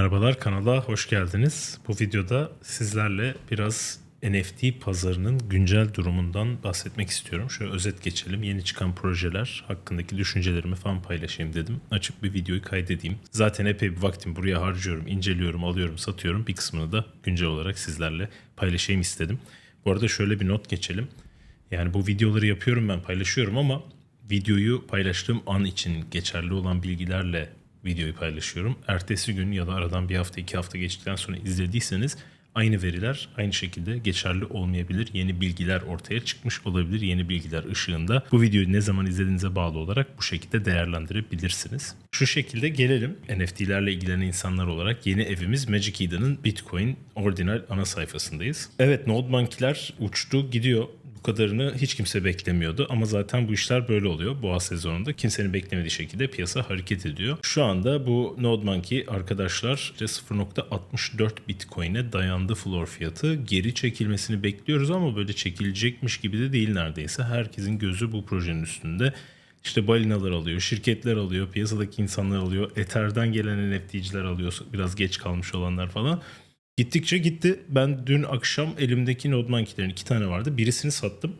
Merhabalar kanala hoş geldiniz. Bu videoda sizlerle biraz NFT pazarının güncel durumundan bahsetmek istiyorum. Şöyle özet geçelim. Yeni çıkan projeler hakkındaki düşüncelerimi falan paylaşayım dedim. Açıp bir videoyu kaydedeyim. Zaten epey bir vaktimi buraya harcıyorum, inceliyorum, alıyorum, satıyorum. Bir kısmını da güncel olarak sizlerle paylaşayım istedim. Bu arada şöyle bir not geçelim. Yani bu videoları yapıyorum ben paylaşıyorum ama videoyu paylaştığım an için geçerli olan bilgilerle videoyu paylaşıyorum. Ertesi gün ya da aradan bir hafta iki hafta geçtikten sonra izlediyseniz aynı veriler aynı şekilde geçerli olmayabilir. Yeni bilgiler ortaya çıkmış olabilir. Yeni bilgiler ışığında bu videoyu ne zaman izlediğinize bağlı olarak bu şekilde değerlendirebilirsiniz. Şu şekilde gelelim NFT'lerle ilgilenen insanlar olarak yeni evimiz Magic Eden'ın Bitcoin orijinal ana sayfasındayız. Evet Node Monkey'ler uçtu gidiyor bu kadarını hiç kimse beklemiyordu ama zaten bu işler böyle oluyor. Boğa sezonunda kimsenin beklemediği şekilde piyasa hareket ediyor. Şu anda bu Node Monkey arkadaşlar işte 0.64 Bitcoin'e dayandı floor fiyatı. Geri çekilmesini bekliyoruz ama böyle çekilecekmiş gibi de değil neredeyse. Herkesin gözü bu projenin üstünde. İşte balinalar alıyor, şirketler alıyor, piyasadaki insanlar alıyor, Ether'den gelen NFT'ciler alıyor, biraz geç kalmış olanlar falan. Gittikçe gitti. Ben dün akşam elimdeki Node Monkey'lerin iki tane vardı. Birisini sattım.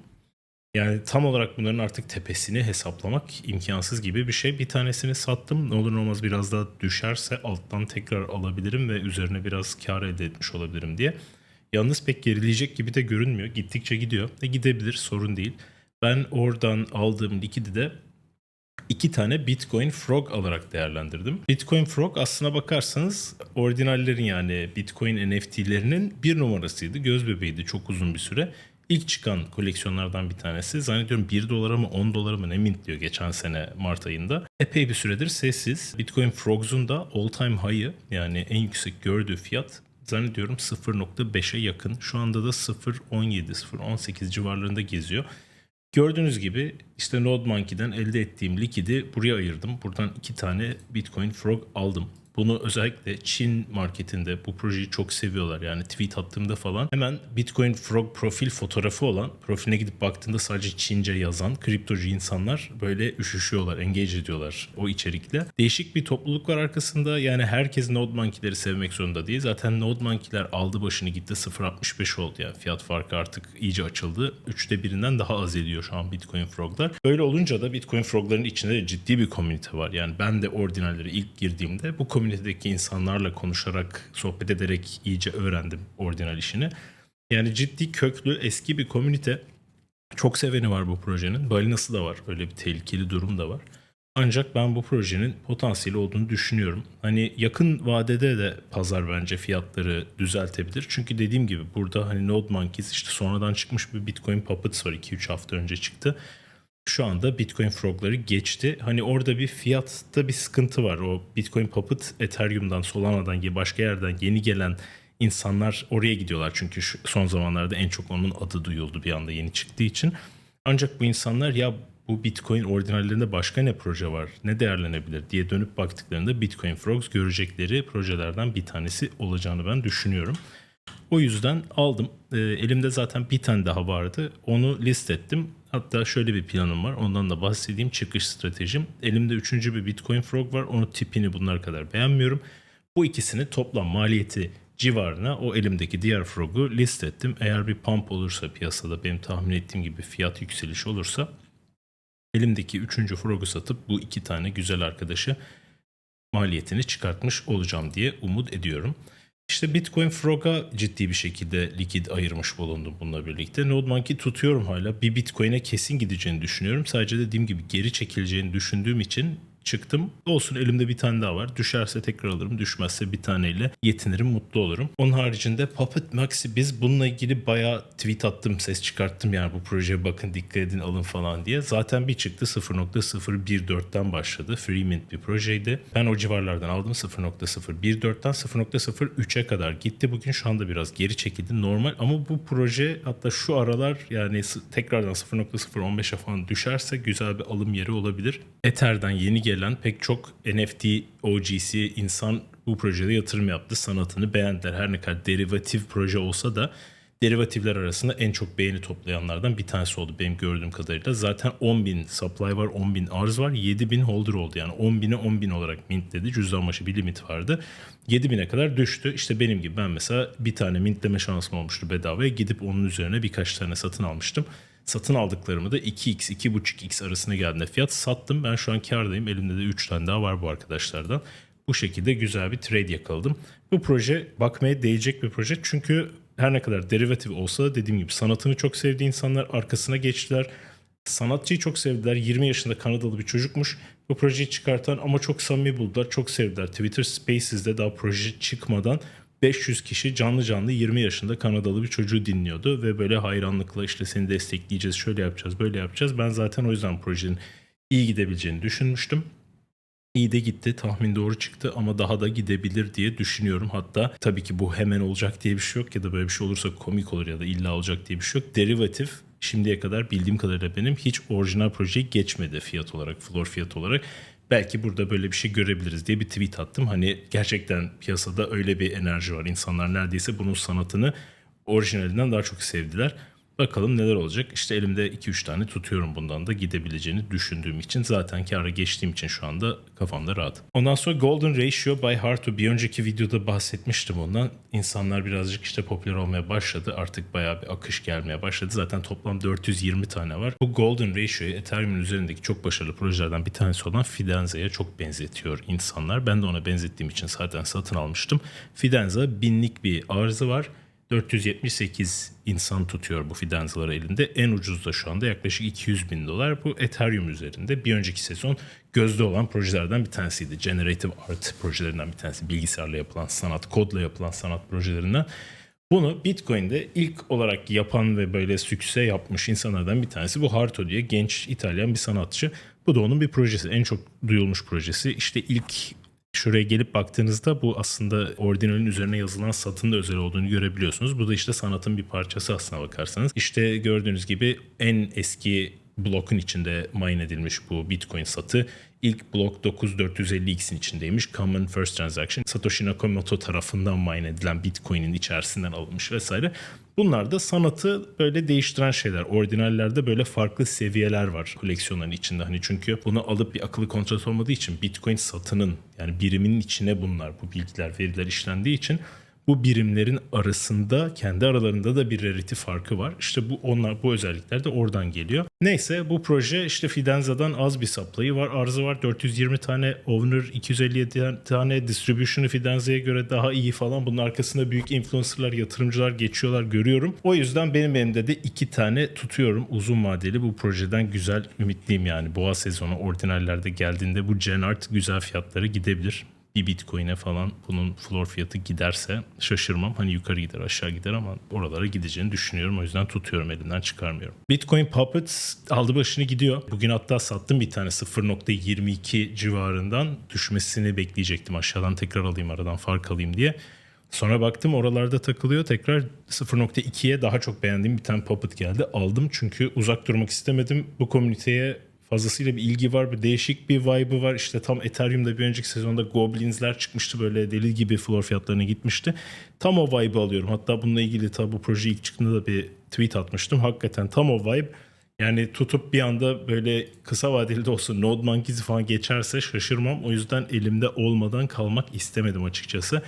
Yani tam olarak bunların artık tepesini hesaplamak imkansız gibi bir şey. Bir tanesini sattım. Ne olur ne olmaz biraz daha düşerse alttan tekrar alabilirim ve üzerine biraz kar elde etmiş olabilirim diye. Yalnız pek gerileyecek gibi de görünmüyor. Gittikçe gidiyor. E gidebilir sorun değil. Ben oradan aldığım likidi de iki tane Bitcoin Frog alarak değerlendirdim. Bitcoin Frog aslına bakarsanız orijinallerin yani Bitcoin NFT'lerinin bir numarasıydı. Göz bebeğiydi çok uzun bir süre. İlk çıkan koleksiyonlardan bir tanesi. Zannediyorum 1 dolara mı 10 dolara mı ne mintliyor geçen sene Mart ayında. Epey bir süredir sessiz. Bitcoin Frogs'un da all time high'ı yani en yüksek gördüğü fiyat zannediyorum 0.5'e yakın. Şu anda da 0.17, 0.18 civarlarında geziyor. Gördüğünüz gibi işte Node Monkey'den elde ettiğim likidi buraya ayırdım. Buradan iki tane Bitcoin Frog aldım. Bunu özellikle Çin marketinde bu projeyi çok seviyorlar. Yani tweet attığımda falan hemen Bitcoin Frog profil fotoğrafı olan profiline gidip baktığında sadece Çince yazan kriptocu insanlar böyle üşüşüyorlar, engage ediyorlar o içerikle. Değişik bir topluluk var arkasında. Yani herkes Node Monkey'leri sevmek zorunda değil. Zaten Node Monkey'ler aldı başını gitti 0.65 oldu yani. Fiyat farkı artık iyice açıldı. Üçte birinden daha az ediyor şu an Bitcoin Frog'lar. Böyle olunca da Bitcoin Frog'ların içinde de ciddi bir komünite var. Yani ben de ordinalleri ilk girdiğimde bu komünitedeki insanlarla konuşarak, sohbet ederek iyice öğrendim ordinal işini. Yani ciddi köklü eski bir komünite. Çok seveni var bu projenin. Balinası da var. Öyle bir tehlikeli durum da var. Ancak ben bu projenin potansiyeli olduğunu düşünüyorum. Hani yakın vadede de pazar bence fiyatları düzeltebilir. Çünkü dediğim gibi burada hani Node Monkeys işte sonradan çıkmış bir Bitcoin Puppets var 2-3 hafta önce çıktı. Şu anda Bitcoin Frog'ları geçti. Hani orada bir fiyatta bir sıkıntı var. O Bitcoin Puppet Ethereum'dan, Solana'dan gibi başka yerden yeni gelen insanlar oraya gidiyorlar. Çünkü şu son zamanlarda en çok onun adı duyuldu bir anda yeni çıktığı için. Ancak bu insanlar ya bu Bitcoin orijinallerinde başka ne proje var, ne değerlenebilir diye dönüp baktıklarında Bitcoin Frogs görecekleri projelerden bir tanesi olacağını ben düşünüyorum. O yüzden aldım. E, elimde zaten bir tane daha vardı. Onu list ettim. Hatta şöyle bir planım var. Ondan da bahsedeyim. Çıkış stratejim. Elimde üçüncü bir Bitcoin Frog var. Onun tipini bunlar kadar beğenmiyorum. Bu ikisini toplam maliyeti civarına o elimdeki diğer Frog'u list ettim. Eğer bir pump olursa piyasada benim tahmin ettiğim gibi fiyat yükselişi olursa elimdeki üçüncü Frog'u satıp bu iki tane güzel arkadaşı maliyetini çıkartmış olacağım diye umut ediyorum. İşte Bitcoin Frog'a ciddi bir şekilde likit ayırmış bulundum bununla birlikte. Node Monkey tutuyorum hala. Bir Bitcoin'e kesin gideceğini düşünüyorum. Sadece dediğim gibi geri çekileceğini düşündüğüm için çıktım. Olsun elimde bir tane daha var. Düşerse tekrar alırım. Düşmezse bir taneyle yetinirim, mutlu olurum. Onun haricinde Puppet Maxi biz bununla ilgili bayağı tweet attım, ses çıkarttım yani bu projeye bakın dikkat edin alın falan diye. Zaten bir çıktı 0.014'ten başladı. Free Mint bir projeydi. Ben o civarlardan aldım 0.014'ten 0.03'e kadar gitti. Bugün şu anda biraz geri çekildi normal ama bu proje hatta şu aralar yani tekrardan 0.015'e falan düşerse güzel bir alım yeri olabilir. Ether'den yeni gelen pek çok NFT OGC insan bu projede yatırım yaptı. Sanatını beğendiler. Her ne kadar derivatif proje olsa da derivatifler arasında en çok beğeni toplayanlardan bir tanesi oldu benim gördüğüm kadarıyla. Zaten 10.000 supply var, 10.000 arz var, 7.000 holder oldu. Yani 10.000'e 10.000 olarak mintledi. Cüzdan başı bir limit vardı. 7.000'e kadar düştü. İşte benim gibi ben mesela bir tane mintleme şansım olmuştu bedavaya. Gidip onun üzerine birkaç tane satın almıştım. Satın aldıklarımı da 2x, 2.5x arasına geldiğinde fiyat sattım. Ben şu an kardayım. Elimde de 3 tane daha var bu arkadaşlardan. Bu şekilde güzel bir trade yakaladım. Bu proje bakmaya değecek bir proje. Çünkü her ne kadar derivatif olsa da dediğim gibi sanatını çok sevdiği insanlar arkasına geçtiler. Sanatçıyı çok sevdiler. 20 yaşında Kanadalı bir çocukmuş. Bu projeyi çıkartan ama çok samimi buldular. Çok sevdiler. Twitter Spaces'de daha proje çıkmadan 500 kişi canlı canlı 20 yaşında Kanadalı bir çocuğu dinliyordu ve böyle hayranlıkla işte seni destekleyeceğiz, şöyle yapacağız, böyle yapacağız. Ben zaten o yüzden projenin iyi gidebileceğini düşünmüştüm. İyi de gitti. Tahmin doğru çıktı ama daha da gidebilir diye düşünüyorum. Hatta tabii ki bu hemen olacak diye bir şey yok ya da böyle bir şey olursa komik olur ya da illa olacak diye bir şey yok. Derivatif şimdiye kadar bildiğim kadarıyla benim hiç orijinal projeyi geçmedi fiyat olarak, floor fiyat olarak. Belki burada böyle bir şey görebiliriz diye bir tweet attım. Hani gerçekten piyasada öyle bir enerji var. İnsanlar neredeyse bunun sanatını orijinalinden daha çok sevdiler. Bakalım neler olacak. İşte elimde 2-3 tane tutuyorum bundan da gidebileceğini düşündüğüm için. Zaten kâra geçtiğim için şu anda kafamda rahat. Ondan sonra Golden Ratio by Harto. Bir önceki videoda bahsetmiştim ondan. İnsanlar birazcık işte popüler olmaya başladı. Artık bayağı bir akış gelmeye başladı. Zaten toplam 420 tane var. Bu Golden Ratio'yu Ethereum'un üzerindeki çok başarılı projelerden bir tanesi olan Fidenza'ya çok benzetiyor insanlar. Ben de ona benzettiğim için zaten satın almıştım. Fidenza binlik bir arzı var. 478 insan tutuyor bu fidanzaları elinde. En ucuz da şu anda yaklaşık 200 bin dolar. Bu Ethereum üzerinde bir önceki sezon gözde olan projelerden bir tanesiydi. Generative Art projelerinden bir tanesi. Bilgisayarla yapılan sanat, kodla yapılan sanat projelerinden. Bunu Bitcoin'de ilk olarak yapan ve böyle sükse yapmış insanlardan bir tanesi bu Harto diye genç İtalyan bir sanatçı. Bu da onun bir projesi. En çok duyulmuş projesi. İşte ilk Şuraya gelip baktığınızda bu aslında orijinalin üzerine yazılan satın da özel olduğunu görebiliyorsunuz. Bu da işte sanatın bir parçası aslına bakarsanız. İşte gördüğünüz gibi en eski blokun içinde mine edilmiş bu Bitcoin satı. İlk blok 9450X'in içindeymiş. Common First Transaction. Satoshi Nakamoto tarafından mine edilen Bitcoin'in içerisinden alınmış vesaire. Bunlar da sanatı böyle değiştiren şeyler. Orijinallerde böyle farklı seviyeler var koleksiyonların içinde. Hani çünkü bunu alıp bir akıllı kontrat olmadığı için Bitcoin satının yani biriminin içine bunlar bu bilgiler veriler işlendiği için bu birimlerin arasında kendi aralarında da bir rarity farkı var. İşte bu onlar bu özellikler de oradan geliyor. Neyse bu proje işte Fidenza'dan az bir supply'ı var. Arzı var 420 tane owner, 257 tane distribution'ı Fidenza'ya göre daha iyi falan. Bunun arkasında büyük influencerlar, yatırımcılar geçiyorlar görüyorum. O yüzden benim elimde de iki tane tutuyorum uzun vadeli bu projeden güzel ümitliyim yani. Boğa sezonu orijinallerde geldiğinde bu Gen Art güzel fiyatları gidebilir bir bitcoin'e falan bunun floor fiyatı giderse şaşırmam. Hani yukarı gider aşağı gider ama oralara gideceğini düşünüyorum. O yüzden tutuyorum elimden çıkarmıyorum. Bitcoin Puppet aldı başını gidiyor. Bugün hatta sattım bir tane 0.22 civarından düşmesini bekleyecektim. Aşağıdan tekrar alayım aradan fark alayım diye. Sonra baktım oralarda takılıyor. Tekrar 0.2'ye daha çok beğendiğim bir tane Puppet geldi. Aldım çünkü uzak durmak istemedim. Bu komüniteye fazlasıyla bir ilgi var. Bir değişik bir vibe'ı var. İşte tam Ethereum'da bir önceki sezonda Goblins'ler çıkmıştı. Böyle deli gibi floor fiyatlarına gitmişti. Tam o vibe'ı alıyorum. Hatta bununla ilgili tabi bu proje ilk çıktığında da bir tweet atmıştım. Hakikaten tam o vibe. Yani tutup bir anda böyle kısa vadeli de olsa Node Monkeys'i falan geçerse şaşırmam. O yüzden elimde olmadan kalmak istemedim açıkçası.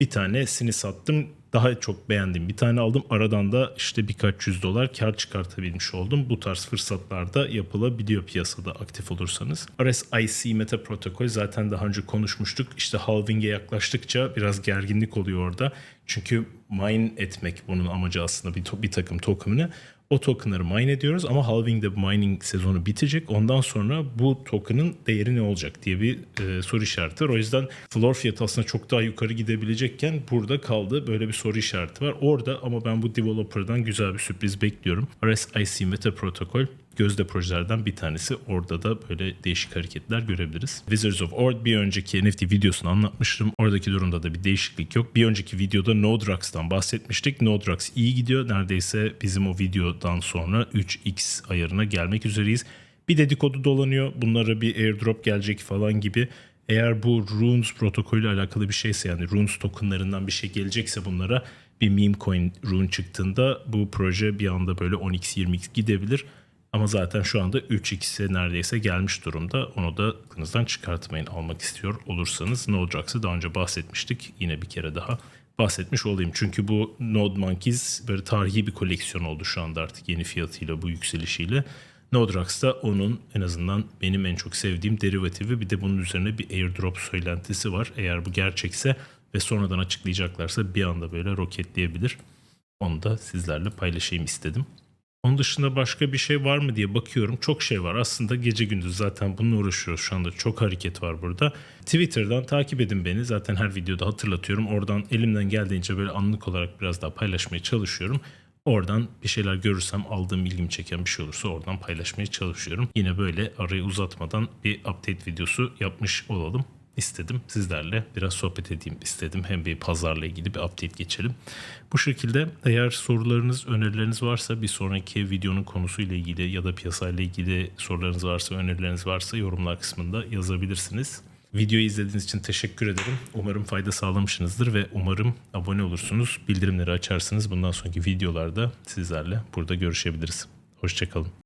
Bir tanesini sattım. Daha çok beğendim. Bir tane aldım. Aradan da işte birkaç yüz dolar kar çıkartabilmiş oldum. Bu tarz fırsatlarda yapılabiliyor piyasada aktif olursanız. RSIC Meta Protokol zaten daha önce konuşmuştuk. İşte halving'e yaklaştıkça biraz gerginlik oluyor orada. Çünkü mine etmek bunun amacı aslında bir, bir takım token'ı. O tokenları mine ediyoruz ama halving'de mining sezonu bitecek. Ondan sonra bu token'ın değeri ne olacak diye bir e, soru işareti var. O yüzden floor fiyatı aslında çok daha yukarı gidebilecekken burada kaldı. Böyle bir soru işareti var. Orada ama ben bu developer'dan güzel bir sürpriz bekliyorum. RSIC Meta Protokol gözde projelerden bir tanesi. Orada da böyle değişik hareketler görebiliriz. Wizards of Ord bir önceki NFT videosunu anlatmıştım. Oradaki durumda da bir değişiklik yok. Bir önceki videoda Nodrux'tan bahsetmiştik. Nodrux iyi gidiyor. Neredeyse bizim o videodan sonra 3x ayarına gelmek üzereyiz. Bir dedikodu dolanıyor. Bunlara bir airdrop gelecek falan gibi. Eğer bu Runes protokolü alakalı bir şeyse yani Runes tokenlarından bir şey gelecekse bunlara bir meme coin Rune çıktığında bu proje bir anda böyle 10x 20x gidebilir. Ama zaten şu anda 3x'e neredeyse gelmiş durumda. Onu da aklınızdan çıkartmayın. Almak istiyor olursanız ne olacaksın daha önce bahsetmiştik. Yine bir kere daha bahsetmiş olayım. Çünkü bu Node Monkeys böyle tarihi bir koleksiyon oldu şu anda artık yeni fiyatıyla bu yükselişiyle. Nodrax da onun en azından benim en çok sevdiğim derivatifi bir de bunun üzerine bir airdrop söylentisi var. Eğer bu gerçekse ve sonradan açıklayacaklarsa bir anda böyle roketleyebilir. Onu da sizlerle paylaşayım istedim. Onun dışında başka bir şey var mı diye bakıyorum. Çok şey var. Aslında gece gündüz zaten bununla uğraşıyoruz. Şu anda çok hareket var burada. Twitter'dan takip edin beni. Zaten her videoda hatırlatıyorum. Oradan elimden geldiğince böyle anlık olarak biraz daha paylaşmaya çalışıyorum. Oradan bir şeyler görürsem aldığım ilgimi çeken bir şey olursa oradan paylaşmaya çalışıyorum. Yine böyle arayı uzatmadan bir update videosu yapmış olalım istedim. Sizlerle biraz sohbet edeyim istedim. Hem bir pazarla ilgili bir update geçelim. Bu şekilde eğer sorularınız, önerileriniz varsa bir sonraki videonun konusuyla ilgili ya da piyasayla ilgili sorularınız varsa, önerileriniz varsa yorumlar kısmında yazabilirsiniz. Videoyu izlediğiniz için teşekkür ederim. Umarım fayda sağlamışsınızdır ve umarım abone olursunuz, bildirimleri açarsınız. Bundan sonraki videolarda sizlerle burada görüşebiliriz. Hoşçakalın.